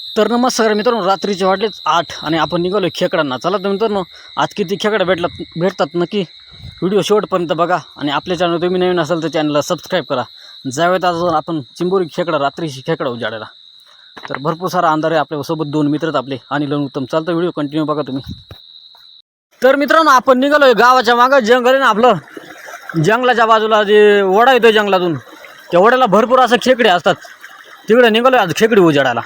तर नमस्कार मित्रांनो रात्रीचे वाटलेच आठ आणि आपण निघालो खेकडांना चला तर मित्रांनो आज किती खेकडा भेटला भेटतात नक्की? व्हिडिओ शेवटपर्यंत बघा आणि आपल्या चॅनल तुम्ही नवीन असाल तर चॅनलला सबस्क्राईब करा. ज्यावेळेत आज आपण चिंबोरी खेकडा रात्रीशी खेकडा उजाडायला. तर भरपूर सारा अंधार आहे आपल्यासोबत दोन मित्रच आपले आणि लन उत्तम. चालतं व्हिडिओ कंटिन्यू बघा तुम्ही. तर मित्रांनो आपण निघालोय गावाच्या मागं. जंगल आहे ना आपलं? जंगलाच्या बाजूला जे वडा येतो जंगलातून त्या वड्याला भरपूर असं खेकडे असतात. तिकडे निघालो आज खेकडी उजाडायला.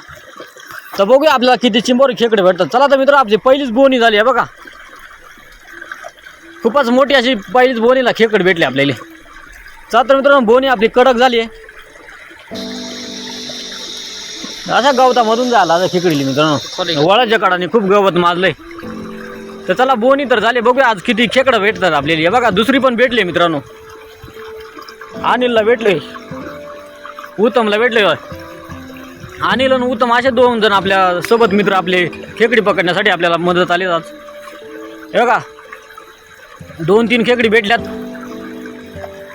तर बघूया आपल्याला किती चिंबोरी खेकडे भेटतात. चला तर मित्र आपली पहिलीच बोनी झाली आहे बघा. खूपच मोठी अशी पहिलीच बोनीला खेकड भेटली आपल्याला. चला तर मित्रांनो बोनी आपली कडक झाली आहे. अशा गवतामधून झाला आता खेकडीली मित्रांनो. वळाच्या काळाने खूप गवत माजलंय. तर चला बोनी तर झाले. बघूया आज किती खेकडं भेटतात आपल्याला. बघा दुसरी पण भेटली मित्रांनो. अनिलला भेटले उत्तमला भेटले अनिल आणि उत्तम असे दोन जण आपल्यासोबत मित्र आपले खेकडी पकडण्यासाठी आपल्याला मदत आली आज. हे बघा दोन तीन खेकडी भेटल्यात.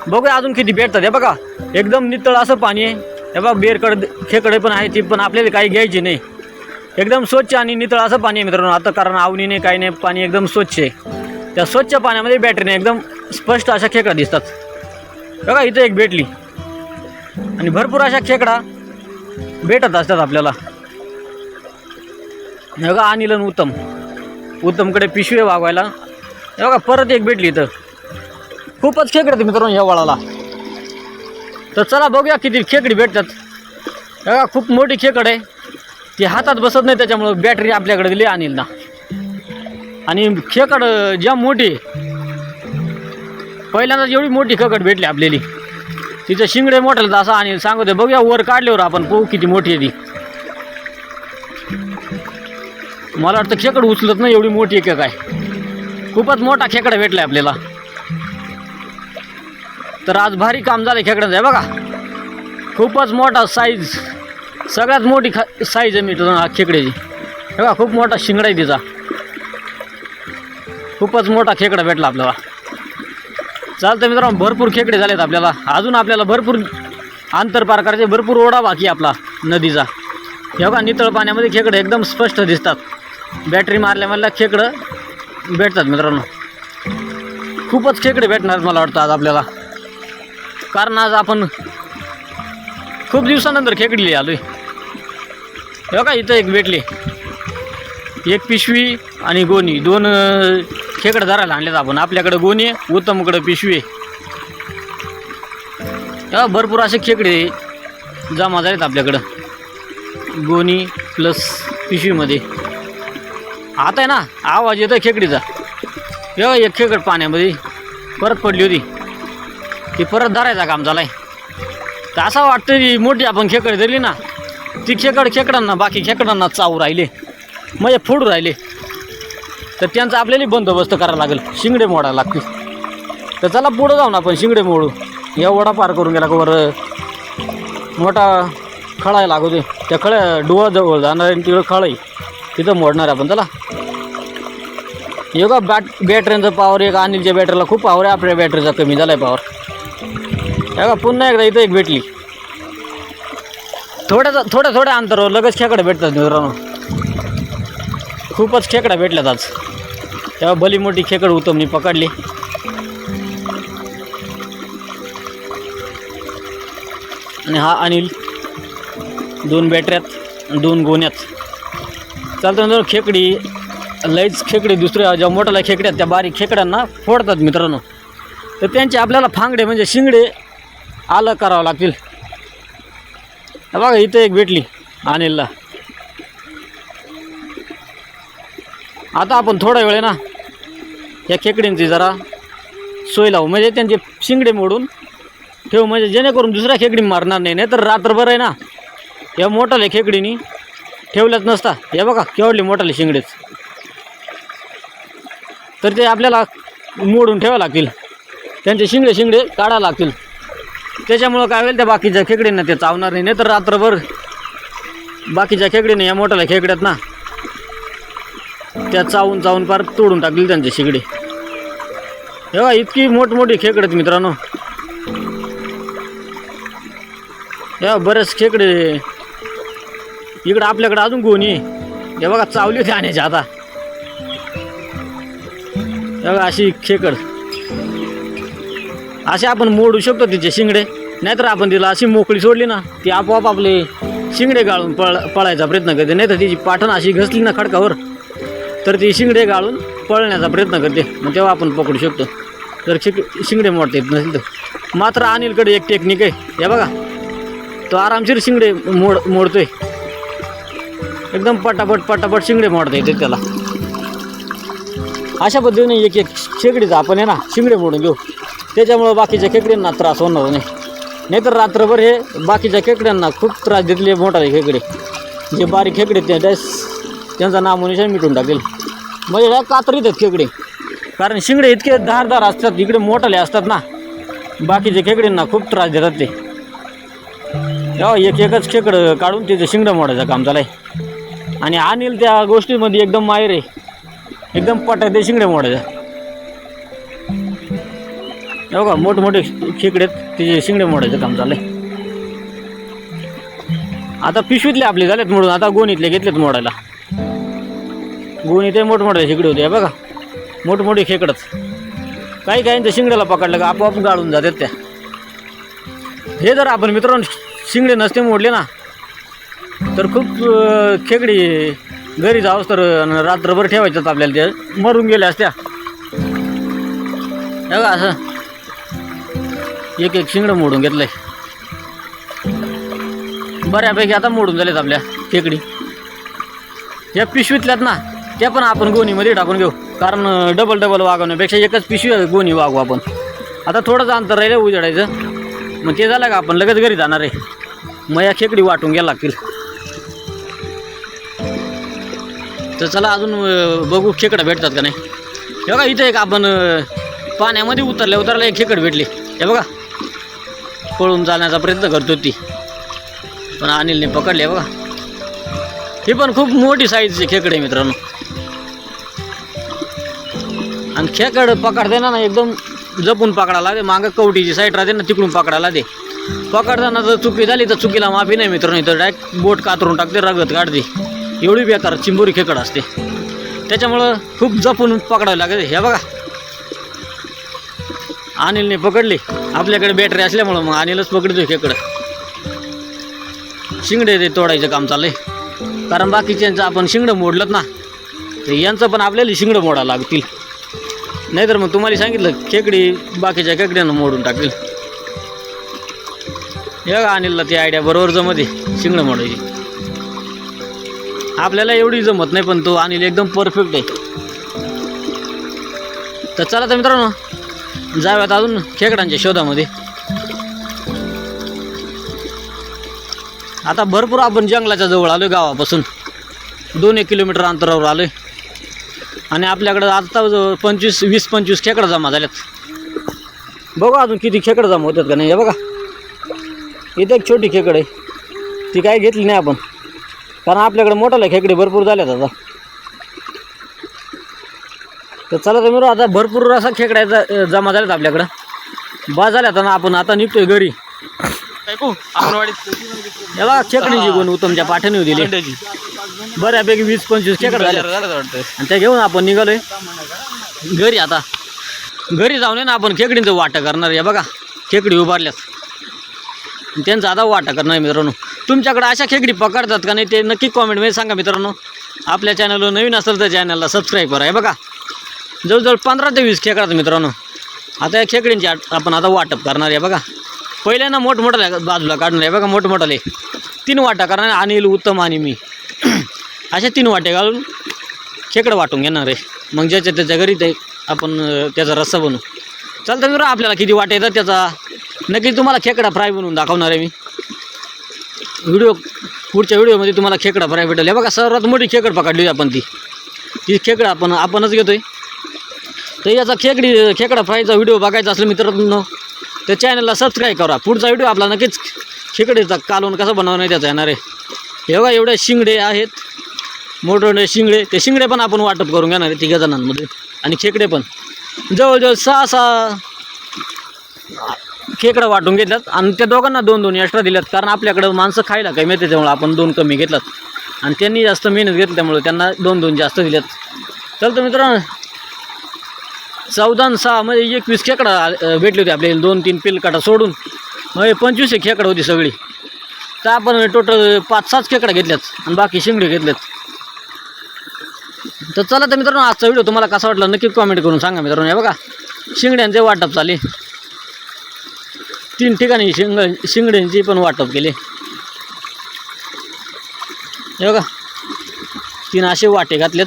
बघूया अजून किती भेटतात. हे बघा एकदम नितळ असं पाणी आहे. हे बघा बेरकड खेकडे पण आहे ती पण आपल्याला काही घ्यायची नाही. एकदम स्वच्छ आणि नितळ असं पाणी आहे मित्रांनो. आता कारण आवनीने काही नाही पाणी एकदम स्वच्छ आहे. त्या स्वच्छ पाण्यामध्ये बॅटरीने एकदम स्पष्ट अशा खेकडा दिसतात. बघा इथं एक भेटली. आणि भरपूर अशा खेकडा भेटत असतात आपल्याला. हे बघा अनिल आणि उत्तम. उत्तमकडे पिशवी वागवायला. हे बघा परत एक भेटली इथं. खूपच खेकडे मित्रांनो ह्या वळाला. तर चला बघूया किती खेकडी भेटतात. बघा खूप मोठी खेकड आहे. ती हातात बसत नाही त्याच्यामुळं बॅटरी आपल्याकडे दिली आणील ना आणि खेकड ज्या मोठी पहिल्यांदाच एवढी मोठी खेकड भेटली आपल्याली. तिचं शिंगडे मोठं असं आणि सांगतो बघूया वर काढल्यावर आपण पाहू किती मोठी आहे ती. मला वाटतं खेकड उचलत नाही एवढी मोठी आहे का काय? खूपच मोठा खेकडा भेटला आपल्याला. तर आज भारी काम झालं खेकड्याचं आहे बघा. खूपच मोठा साईज सगळ्यात मोठी खा साईज आहे मित्रांनो हा खेकड्याची. बघा खूप मोठा शिंगडा आहे तिचा. खूपच मोठा खेकडा भेटला आपल्याला. चालतं मित्रांनो भरपूर खेकडे झालेत आपल्याला. अजून आपल्याला भरपूर अंतर पार करायचे भरपूर ओढा बाकी आपला नदीचा. हे बघा नितळ पाण्यामध्ये खेकडे एकदम स्पष्ट दिसतात. बॅटरी मारल्यामधल्या खेकडं भेटतात मित्रांनो. खूपच खेकडे भेटणार मला वाटतं आज आपल्याला. कारण आज आपण खूप दिवसानंतर खेकडी आलो आहे हे बघा इथं एक भेटली. एक पिशवी आणि गोणी. दोन खेकडं धरायला आणलेत आपण. आपल्याकडं गोणी उत्तमकडं पिशवी आहे. भरपूर असे खेकडे जमा झालेत आपल्याकडं. गोणी प्लस पिशवीमध्ये. आता आहे ना आवाज येतो खेकडीचा. य एक खेकड पाण्यामध्ये परत पडली होती. ती परत धरायचा काम झालाय. तर असं वाटतं की मोठी आपण खेकड धरली ना ती खेकड खेकडांना बाकी खेकडांना चावू राहिले. म्हणजे फोडू राहिले. तर त्यांचा आपल्याला बंदोबस्त करावा लागेल. शिंगडे मोडायला लागतील. तर चला पुढं जाऊन आपण शिंगडे मोडू. या ओढा पार करून गेला का वर मोठा खळा आहे लागू दे. त्या खळ्या डोळाजवळ जाणार आणि तिकडं खळ आहे. तिथं मोडणार आहे आपण. चला. योगा बॅट बॅटरीचं पॉवर एक अनिलच्या बॅटरीला खूप पॉवर आहे. आपल्या बॅटरीचा कमी झाला आहे पॉवर हे का पुन्हा एकदा इथं एक भेटली. थोड्या थोड्या थोड्या अंतरावर लगेच खेकडे भेटतात मित्रांनो. खूपच खेकडा भेटल्यात आज. तेव्हा भली मोठी खेकड उत्तमनी पकडली. आणि हा अनिल दोन बॅटऱ्यात दोन गोण्यात. चालतं मित्रांनो खेकडी लईच खेकडी दुसऱ्या ज्या मोठ्याला खेकड्या त्या बारीक खेकड्यांना फोडतात मित्रांनो. तर त्यांचे आपल्याला फांगडे म्हणजे शिंगडे आलं करावं लागतील. बघा इथं एक भेटली अनिलला. आता आपण थोडा वेळ आहे ना या खेकडींची जरा सोय लावू. म्हणजे त्यांचे शिंगडे मोडून ठेवू. म्हणजे जेणेकरून दुसऱ्या खेकडी मारणार नाही नाही तर रात्रभर आहे ना या मोठाल्या खेकडीनी ठेवल्याच नसता. या बघा केवढले मोठाले शिंगडेच. तर ते आपल्याला मोडून ठेवावं लागतील. त्यांचे शिंगडे शिंगडे काढावं लागतील. त्याच्यामुळं काय होईल त्या बाकीच्या खेकडींना ते चावणार नाही. नाही तर रात्रभर बाकीच्या खेकडीने या मोठ्याल्या खेकड्यात ना त्या चावून चावून फार तोडून टाकली त्यांचे शेगडी. हेवा इतकी मोठमोठी खेकडे मित्रांनो. या बरेच खेकडे. इकडं आपल्याकडे अजून गोणी हे बघा चावली होती आणायची आता. बघा अशी खेकड. असे आपण मोडू शकतो तिचे शिंगडे. नाहीतर आपण तिला अशी मोकळी सोडली ना ती आपोआप आपले शिंगडे गाळून पळ पळायचा प्रयत्न करते. नाही तर तिची पाठण अशी घसली ना खडकावर. तर ती शिंगडे गाळून पळण्याचा प्रयत्न करते. मग तेव्हा आपण पकडू शकतो. तर शिक शिंगडे मोडता येत नसेल तर. मात्र अनिलकडे एक टेक्निक आहे. हे बघा. तो आरामशीर शिंगडे मोड मोडतोय. एकदम पटापट पटापट शिंगडे मोडता येते त्याला. अशा पद्धतीने एक एक शेकडीचा आपण आहे ना शिंगडे मोडून घेऊ. त्याच्यामुळं बाकीच्या खेकड्यांना त्रास होणार नाही. नाहीतर रात्रभर हे बाकीच्या खेकड्यांना खूप त्रास देतले मोठाले खेकडे. जे बारीक खेकडे ते त्यास त्यांचा नामोनिशन मिटून टाकेल. म्हणजे ह्या कातरीत आहेत खेकडे. कारण शिंगडे इतके धारदार असतात इकडे मोठाले असतात ना. बाकीचे खेकड्यांना खूप त्रास देतात ते. हो एक एकच खेकडं काढून तिथे शिंगडं मोडायचं काम चालू आहे. आणि अनिल त्या गोष्टीमध्ये एकदम माहेर आहे. एकदम पटा ते शिंगडे मोडायचं. हो का मोठमोठे खेकडे आहेत तिचे शिंगडे मोडायचं काम चाललंय आता पिशवीतले आपले झालेत म्हणून आता गोणीतले घेतलेत मोडायला. गुण ते मोठमोठे शेकडे होते बघा. मोठमोठे खेकडच. काही काहींच्या शिंगड्याला पकडलं का आपोआप गाळून जातात त्या. हे जर आपण मित्रांनो शिंगडे नसते मोडले ना तर खूप खेकडी घरी जावंच तर रात्रभर ठेवायच्यात आपल्याला त्या मरून गेल्या असत्या. हे बघा असं. एक एक शिंगडं मोडून घेतलंय. बऱ्यापैकी आता मोडून झालेत आपल्या खेकडी. या पिशवीतल्यात ना ते पण आपण गोणीमध्ये टाकून घेऊ. कारण डबल डबल वागवण्यापेक्षा एकच पिशवी गोणी वागू आपण. आता थोडंसं अंतर राहिलं उजडायचं. मग ते झालं का आपण लगेच घरी जाणार आहे. मग या खेकडी वाटून घ्यायला लागतील. तर चला अजून बघू खेकडं भेटतात का नाही. हे बघा इथं एक आपण पाण्यामध्ये उतरल्या उतरल्या एक खेकड भेटली. हे बघा पळून जाण्याचा प्रयत्न करतो ती. पण अनिलने पकडले बघा. ही पण खूप मोठी साईजची खेकडे मित्रांनो. आणि खेकड पकडताना ना एकदम जपून पकडायला दे मागं कवटीची साईड राहते ना तिकडून पकडायला दे. पकडताना जर चुकी झाली तर चुकीला माफी नाही मित्रांनो तर डायरेक्ट बोट कातरून टाकते रगत काढते. एवढी बेकार चिंबोरी खेकड असते. त्याच्यामुळं खूप जपून पकडावं लागते. हे बघा. अनिलने पकडली. आपल्याकडे बॅटरी असल्यामुळं मग अनिलच पकडतो खेकडं. शिंगडे ते तोडायचं काम चाललंय. कारण बाकीच्यांचं आपण शिंगडं मोडलं ना तर यांचं पण आपल्याला शिंगडं मोडावं लागतील. नाहीतर मग तुम्हाला सांगितलं खेकडी बाकीच्या खेकड्यांना मोडून टाकेल हे बघा अनिलला ती आयडिया बरोबर जमते शिंगडं मोडायची. आपल्याला एवढी जमत नाही पण तो अनिल एकदम परफेक्ट आहे. तर चला तर मित्रांनो जाव्यात अजून खेकडांच्या शोधामध्ये. आता भरपूर आपण जंगलाच्या जवळ आलो गावापासून. दोन एक किलोमीटर अंतरावर आलो आणि आपल्याकडं आता जवळ पंचवीस वीस पंचवीस खेकडं जमा झाल्यात बघू अजून किती खेकडं जमा होतात का नाही हे बघा. इथे एक छोटी खेकड आहे. ती काय घेतली नाही आपण. कारण आपल्याकडे मोठाल्या खेकडे भरपूर झाल्यात आता. तर चला तर मित्र आता भरपूर असा खेकड्याचा जमा झाल्यात आपल्याकडं. बा झाल्यात ना आपण आता निघतोय घरी. ऐकू अंगणवाडीत खेकडीची गुण उत्तमच्या पाठीने दिली. बऱ्यापैकी वीस पंचवीस खेकड झाले. आणि त्या घेऊन आपण निघालोय. घरी आता. घरी जाऊन ना आपण खेकडींचं वाटा करणार आहे. बघा खेकडी उभारल्यात. आणि त्यांचं आता वाटा करणार आहे मित्रांनो. तुमच्याकडे अशा खेकडी पकडतात का नाही ते नक्की कॉमेंटमध्ये सांगा मित्रांनो. आपल्या चॅनलवर नवीन असेल तर चॅनलला सबस्क्राईब करा. हे बघा जवळजवळ पंधरा ते वीस खेकडात मित्रांनो. आता या खेकडींची आपण आता वाटप करणार आहे. बघा पहिले ना मोठमोठाले बाजूला काढणार आहे. बघा मोठमोठाले. तीन वाटा करणार अनिल उत्तम आणि मी. असे तीन वाटे घालून खेकडं वाटून घेणार आहे. मग ज्याच्या त्याच्या घरी ते आपण त्याचा रस्सा बनवू. चालतं मित्र आपल्याला किती वाटे येतात त्याचा? नक्की तुम्हाला खेकडा फ्राय बनवून दाखवणार आहे मी. व्हिडिओ पुढच्या व्हिडिओमध्ये तुम्हाला खेकडा फ्राय भेटेल. हे बघा सर्वात मोठी खेकड पकडली आपण ती. ती खेकडा आपण आपणच घेतोय. तर याचा खेकडी खेकडा फ्रायचा व्हिडिओ बघायचा असला मित्रांनो तर चॅनलला सबस्क्राईब करा. पुढचा व्हिडिओ आपला नक्कीच खेकडीचा कालवण कसा बनवणार त्याचा येणार आहे. हे बघा एवढ्या शिंगडे आहेत. मोठे शिंगडे ते शिंगडे पण आपण वाटप करून घेणार आहे तिघ्या जणांमध्ये. आणि खेकडे पण. जवळजवळ सहा सहा खेकडा वाटून घेतल्यात. आणि त्या दोघांना दोन दोन एक्स्ट्रा दिल्यात. कारण आपल्याकडं माणसं खायला काही मिळते त्यामुळे आपण दोन कमी घेतलात. आणि त्यांनी जास्त मेहनत घेतली त्यामुळे त्यांना दोन दोन जास्त दिल्यात. चल तर मित्रांनो. चौदा आणि सहा म्हणजे एकवीस खेकडा भेटले होते आपल्याला. दोन तीन पिलकाटा सोडून. मग पंचवीस एक खेकडा होती सगळी. तर आपण टोटल पाच सात खेकडा घेतल्यात. आणि बाकी शिंगडे घेतल्यात तर चला तर मित्रांनो आजचा व्हिडिओ तुम्हाला कसा वाटला नक्की कॉमेंट करून सांगा मित्रांनो. हे बघा शिंगड्यांचे वाटप चाले तीन ठिकाणी शिंग शिंगड्यांची पण वाटप केले. हे बघा तीन असे वाटे घातलेत.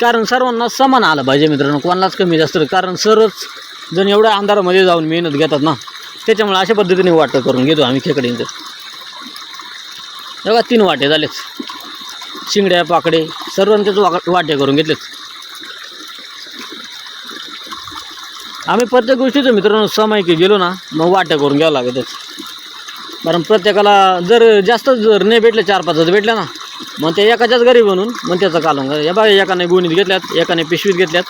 कारण सर्वांना समान आलं पाहिजे मित्रांनो कोणालाच कमी जास्त कारण सरच जण एवढ्या अंधारामध्ये जाऊन मेहनत घेतात ना त्याच्यामुळे अशा पद्धतीने वाटप करून घेतो आम्ही खेकडींचं बघा तीन वाटे झालेत. शिंगड्या पाकडे सर्वांचेच वा वाटे करून घेतलेच आम्ही प्रत्येक गोष्टीचं मित्रांनो समायकी गेलो ना मग वाट्या करून घ्यावं लागतच कारण प्रत्येकाला जर जास्त जर नाही भेटले चार पाच भेटल्या ना मग ते एकाच्याच घरी बनवून मग त्याचं कालून या बघा एकाने गुणीत घेतल्यात एकाने पिशवीत घेतल्यात.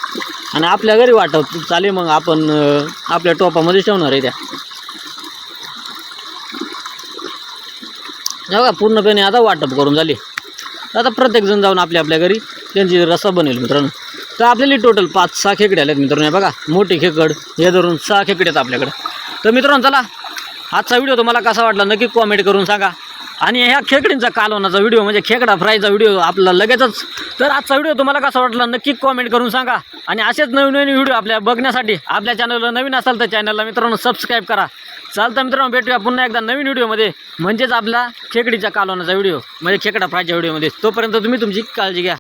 आणि आपल्या घरी वाटप चालेल मग आपण आपल्या टोपामध्ये ठेवणार आहे त्या. हे बघा पूर्णपणे आता वाटप करून झाली. आता प्रत्येकजण जाऊन आपल्या आपल्या घरी त्यांची रसा बनेल मित्रांनो. तर आपल्याला टोटल पाच सहा खेकडे आल्यात मित्रांनो बघा मोठी खेकड हे धरून सहा खेकडे आहेत आपल्याकडे. तर मित्रांनो चला आजचा व्हिडिओ तुम्हाला कसा वाटला नक्की कॉमेंट करून सांगा. आणि ह्या खेकडींचा कालवणाचा व्हिडिओ म्हणजे खेकडा फ्रायचा व्हिडिओ आपला लगेचच तर आजचा व्हिडिओ तुम्हाला कसा वाटला नक्की कॉमेंट करून सांगा. आणि असेच नवीन नवीन व्हिडिओ आपल्या बघण्यासाठी आपल्या चॅनलला नवीन असाल तर चॅनलला मित्रांनो सबस्क्राईब करा. चालतं मित्रांनो भेटूया पुन्हा एकदा नवीन व्हिडिओमध्ये म्हणजेच आपला खेकडीच्या कालवणाचा व्हिडिओ म्हणजे खेकडा फ्रायच्या व्हिडिओमध्ये तोपर्यंत तुम्ही तुमची काळजी घ्या.